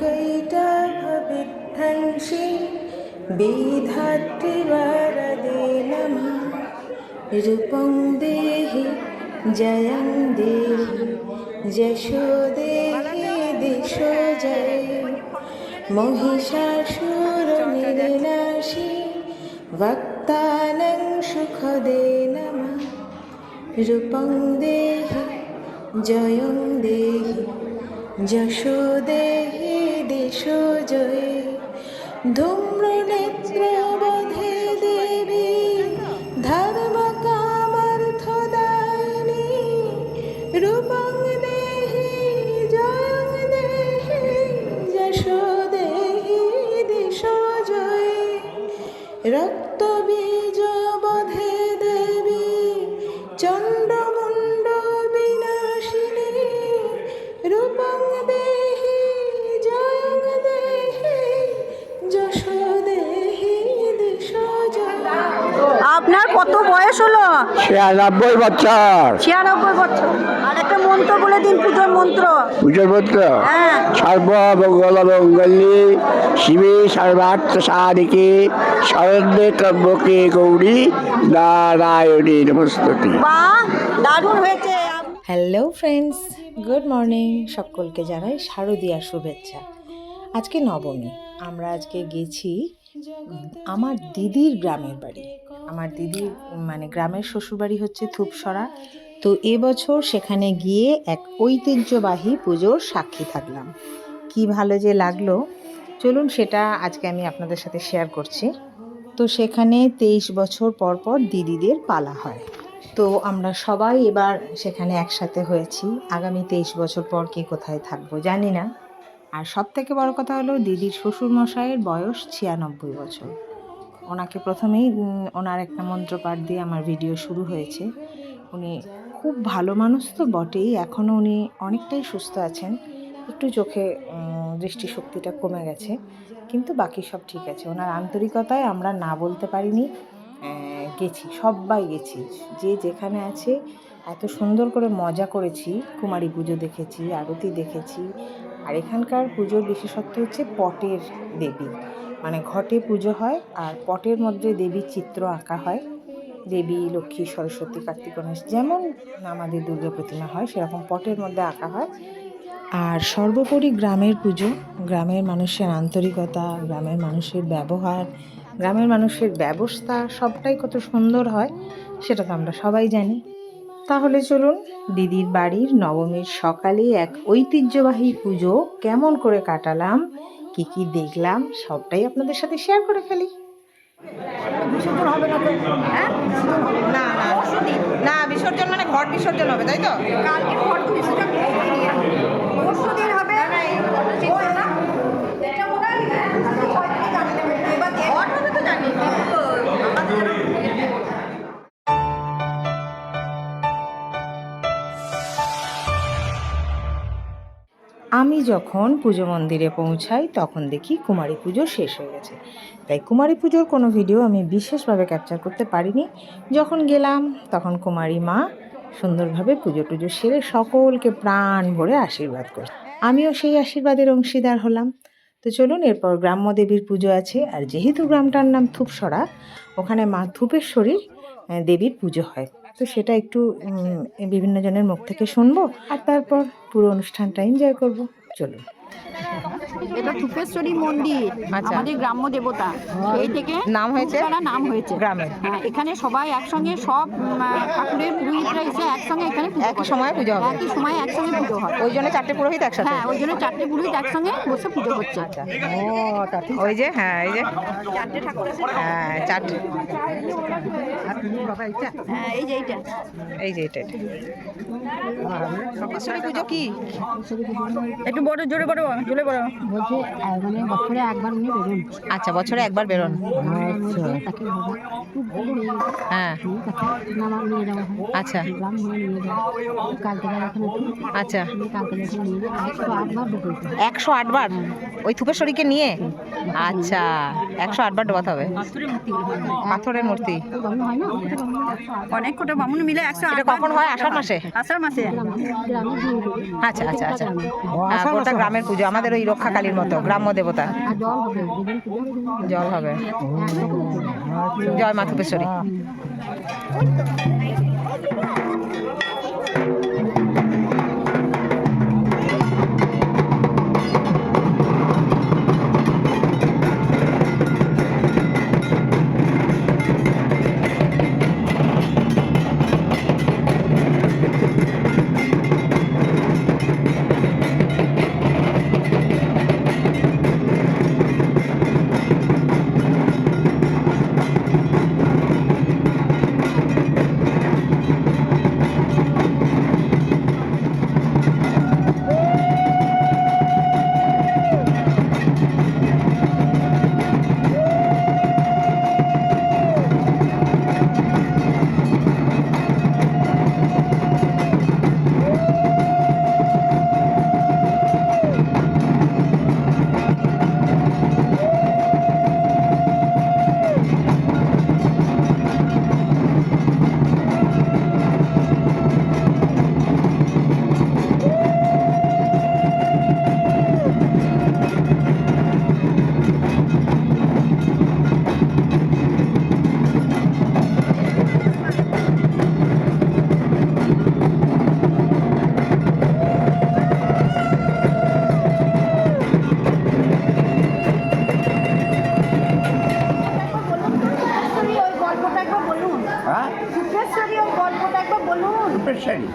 कैटभविध्वंसि विधातृवरदे नमः रूपं देहि जयं देहि यशो देहि दिशो जय महिषासुरनिर्नाशि वक्तानं सुखदे नमः रूपं देहि जयं देहि যশো দেহি দিশো জয়ে ধূম্রনেত্রবধে দেবী, ধর্ম কামর্থদায়িনী রূপং দেহি, জয়ং দেহি, যশো দেহি, দিশো জয়ে। রক্ত আপনার কত বয়স হলো? ছিয়ানব্বই বছর। ছিয়ানব্বই বছর। আর একটা মন্ত্র বলে দিন পুজোর মন্ত্র। পুজোর মন্ত্র? হ্যাঁ। সর্বমঙ্গল মঙ্গলী শিবে সর্বার্থ সাধিকে ত্রম্বকে গৌরী নারায়ণী নমস্তুতি। বা দারুণ হয়েছে। হ্যালো ফ্রেন্ডস গুড মর্নিং সকলকে জানাই শারদীয়ার শুভেচ্ছা। আজকে নবমী আমরা আজকে গেছি আমার দিদির গ্রামের বাড়ি। আমার দিদির মানে গ্রামের শ্বশুরবাড়ি হচ্ছে থুপসরা। তো এবছর সেখানে গিয়ে এক ঐতিহ্যবাহী পুজোর সাক্ষী থাকলাম। কি ভালো যে লাগল। চলুন সেটা আজকে আমি আপনাদের সাথে শেয়ার করছি। তো সেখানে তেইশ বছর পর পর দিদিদের পালা হয়। তো আমরা সবাই এবার সেখানে একসাথে হয়েছি। আগামী তেইশ বছর পর কে কোথায় থাকব জানি না। আর সব থেকে বড় কথা হলো দিদির শ্বশুর মশাইয়ের বয়স ছিয়ানব্বই বছর। ওনাকে প্রথমেই ওনার একটা মন্ত্রপাঠ দিয়ে আমার ভিডিও শুরু হয়েছে। উনি খুব ভালো মানুষ তো বটেই এখনও উনি অনেকটাই সুস্থ আছেন। একটু চোখে দৃষ্টিশক্তিটা কমে গেছে, কিন্তু বাকি সব ঠিক আছে। ওনার আন্তরিকতায় আমরা না বলতে পারিনি গেছি সবাই গেছি। যে যেখানে আছে, এত সুন্দর করে মজা করেছি, কুমারী পুজো দেখেছি, আরতি দেখেছি আর এখানকার পুজোর বিশেষত্ব হচ্ছে পটের দেবী। মানে ঘটে পুজো হয় আর পটের মধ্যে দেবীর চিত্র আঁকা হয়। দেবী, লক্ষ্মী, সরস্বতী, কার্তিক, গণেশ যেমন আমাদের দুর্গা প্রতিমা হয়, সেরকম পটের মধ্যে আঁকা হয়। আর সর্বোপরি গ্রামের পুজো, গ্রামের মানুষের আন্তরিকতা, গ্রামের মানুষের ব্যবহার, গ্রামের মানুষের ব্যবস্থা সবটাই কত সুন্দর হয়, সেটা তো আমরা সবাই জানি। তাহলে চলুন দিদির বাড়ির নবমীর সকালে এক ঐতিহ্যবাহী পুজো কেমন করে কাটালাম কি কি দেখলাম সবটাই আপনাদের সাথে শেয়ার করে ফেলি। বিসর্জন হবে না তো? হ্যাঁ? না না না। বিসর্জন মানে ঘট বিসর্জন হবে তাই তো? কালকে তো বিসর্জন হবে। আমি যখন পুজো মন্দিরে পৌঁছাই, তখন দেখি কুমারী পুজো শেষ হয়ে গেছে। তাই কুমারী পুজোর কোনো ভিডিও আমি বিশেষভাবে ক্যাপচার করতে পারিনি। যখন গেলাম, তখন কুমারী মা সুন্দরভাবে পুজো টুজো সেরে সকলকে প্রাণ ভরে আশীর্বাদ করে আমিও সেই আশীর্বাদের অংশীদার হলাম। তো চলুন, এরপর গ্রাম্য দেবীর পুজো আছে। আর যেহেতু গ্রামটার নাম থুপসরা ওখানে মা ধূপেশ্বরী দেবীর পুজো হয়। তো সেটা একটু বিভিন্ন জনের মুখ থেকে শুনব। আর তারপর পুরো অনুষ্ঠানটা এনজয় করব। চলুন এটা থুপেশ্বরী মন্দির আচ্ছা। আমাদের গ্রাম্য দেবতা। সেই থেকে নাম হয়েছে? নাম হয়েছে। গ্রামের। হ্যাঁ, এখানে সবাই একসঙ্গে সব ঠাকুরের পুরোহিতরা এসে একসঙ্গে এখানে একই। সময়ে পুজো হবে? একই সময় একসঙ্গে পুজো হয়। ওই জন্য চারটে পুরোহিত একসাথে? হ্যাঁ ওই জন্য চারটে পুরোহিত একসঙ্গে বসে পুজো হচ্ছে। আচ্ছা। ও ওই যে হ্যাঁ এই যে। চারটে ঠাকুর আছে। হ্যাঁ চারটে। হ্যাঁ। পুজো কি? একটু বড়, জোরে বড় জোরে বড়। বলছে মানে বছরে একবার উনি বেরোন আচ্ছা বছরে একবার বেরোন। হয়ে। হ্যাঁ হয় আচ্ছা। আচ্ছা। একশো আটবার ওই থুপেশ্বরীকে নিয়ে? আচ্ছা। একশো আটবার ডোবাতে হবে। পাথরের মূর্তি। হয় না অনেক কটা বামুন মিলে একশো এটা কখন হয়? আষাঢ় মাসে? আষাঢ় মাসে। আচ্ছা আচ্ছা আচ্ছা। গোটা গ্রামের পুজো আমাদের ওই রক্ষাকালীর মতো গ্রাম্য দেবতা। জল হবে। জয় মা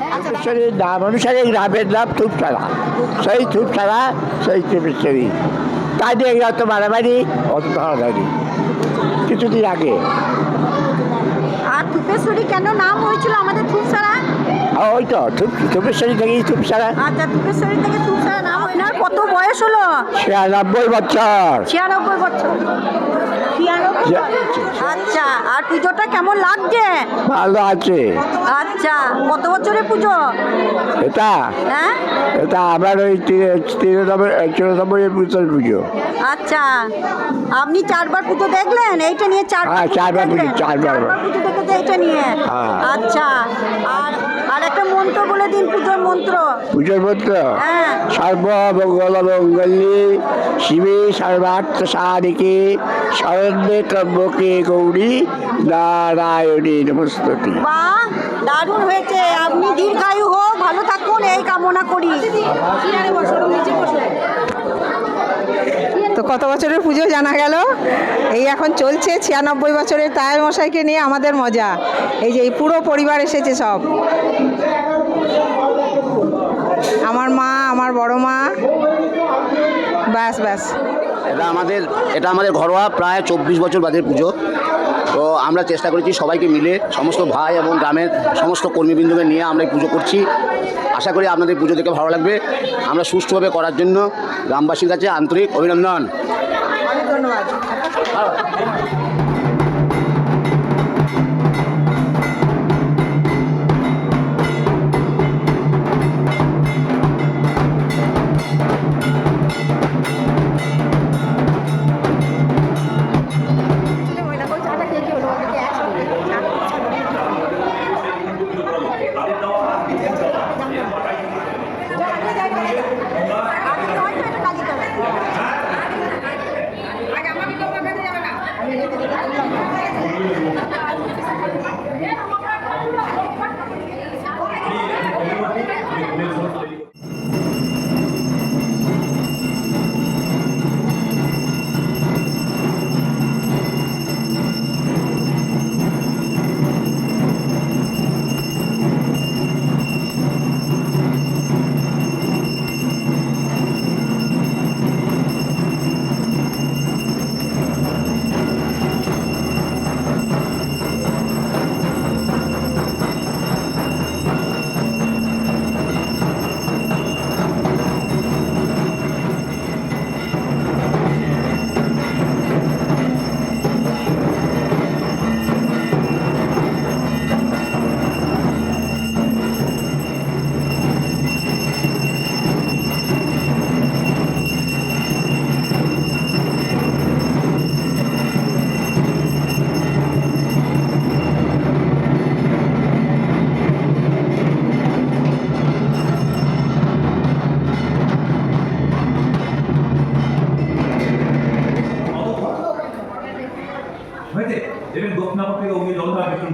তুপেশ্বরীর নাম অনুসারে গ্রামের নাম তুপছাড়া সেই তুপছাড়া সেই তুপেশ্বরী তাই নিয়ে অত মারামারি অত ধরাধরি কিছুদিন আগে। আর থুপেশ্বরী কেন নাম হয়েছিল আমাদের আর ওই তো তুপ তুপেশ্বরী থেকেই তুপছাড়া আচ্ছা থুপেশ্বরী থেকে থুপসারা নাম আপনার কত বয়স হলো? ছিয়ানব্বই বছর। ছিয়ানব্বই বছর। আচ্ছা আর পুজোটা কেমন লাগছে? ভালো আছে। আচ্ছা কত বছরের পুজো? এটা? হ্যাঁ? এটা আমার ওই তিরানব্বই বছর পুজো। আচ্ছা আপনি চারবার পুজো দেখলেন? এইটা নিয়ে চারবার হ্যাঁ, চারবার পুজো, দেখলেন? চারবার। পুজো দেখেছে এইটা নিয়ে? হ্যাঁ। আচ্ছা আর মন্ত্র বলে দিন পুজোর মন্ত্র। পুজোর মধ্যে হ্যাঁ। সর্বমঙ্গল মঙ্গলী শিবে সর্বার্থ সাধিকে শরণ্যে ত্রম্বকে গৌরী নারায়ণী নমস্তুতি। দারুণ হয়েছে। আপনি দীর্ঘায়ু হোক ভালো থাকুন এই কামনা করি। তো কত বছরের পুজো জানা গেল? এই এখন চলছে ছিয়ানব্বই বছরের তায়ের মশাইকে নিয়ে আমাদের মজা। এই যে এই পুরো পরিবার এসেছে সব। আমার মা আমার বড় মা। ব্যাস ব্যাস। এটা আমাদের এটা আমাদের ঘরোয়া প্রায় চব্বিশ বছর বাদের পুজো। তো আমরা চেষ্টা করেছি সবাইকে মিলে সমস্ত ভাই এবং গ্রামের সমস্ত কর্মীবৃন্দকে নিয়ে আমরা এই পুজো করছি। আশা করি আপনাদের পুজো দেখে ভালো লাগবে। আমরা সুষ্ঠুভাবে করার জন্য গ্রামবাসীর কাছে আন্তরিক অভিনন্দন। ধন্যবাদ।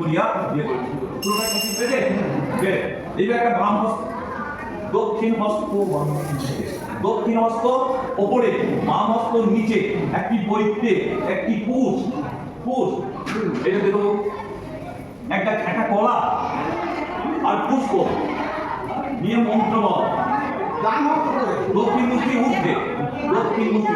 করিয়া বিয়ে করি পুরোটা পেটে বেড়ে এইবার একটা বাম হস্ত, দক্ষিণ হস্ত দক্ষিণ হস্ত, ওপরে, বাম হস্ত, নিচে, একটি বৈদ্যে একটি পুষ পুষ এটা দেখো, একটা একটা কলা আর পুষ্প, নিয়ে মন্ত্র দক্ষিণ মুখী উঠবে, দক্ষিণ মুখী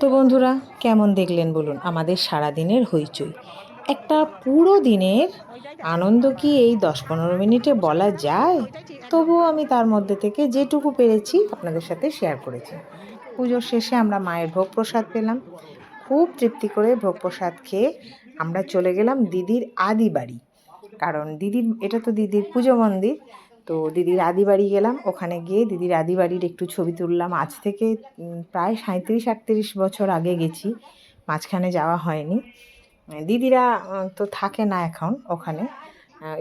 তো বন্ধুরা, কেমন দেখলেন বলুন আমাদের সারাদিনের হইচই? একটা পুরো দিনের আনন্দ কি এই দশ পনেরো মিনিটে বলা যায়? তবুও আমি তার মধ্যে থেকে যেটুকু পেরেছি আপনাদের সাথে শেয়ার করেছি। পুজোর শেষে আমরা মায়ের ভোগ প্রসাদ পেলাম। খুব তৃপ্তি করে ভোগ প্রসাদ খেয়ে আমরা চলে গেলাম দিদির আদি বাড়ি। কারণ দিদির, এটা তো দিদির পুজো মন্দির, তো দিদির আদি বাড়ি গেলাম। ওখানে গিয়ে দিদির আদি বাড়ির একটু ছবি তুললাম। আজ থেকে প্রায় সাঁত্রিশ আটত্রিশ বছর আগে গেছি। মাঝখানে যাওয়া হয়নি। দিদিরা তো থাকে না এখন ওখানে।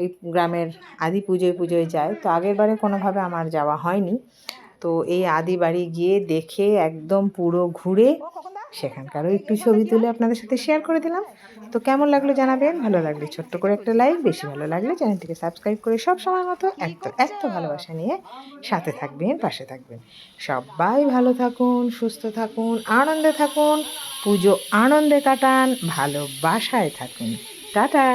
এই গ্রামের আদি পুজোয় পুজোয় যায়। তো আগের বারে কোনোভাবে আমার যাওয়া হয়নি। তো এই আদি বাড়ি গিয়ে দেখে একদম পুরো ঘুরে সেখানকারও একটু ছবি তুলে আপনাদের সাথে শেয়ার করে দিলাম। তো কেমন লাগল জানাবেন? ভালো লাগলে ছোট্ট করে একটা লাইক বেশি ভালো লাগলে চ্যানেলটিকে সাবস্ক্রাইব করে সব সময় মতো এত এত ভালোবাসা নিয়ে সাথে থাকবেন, পাশে থাকবেন। সবাই ভালো থাকুন, সুস্থ থাকুন, আনন্দে থাকুন, পুজো আনন্দে কাটান, ভালোবাসায় থাকুন। টাটা!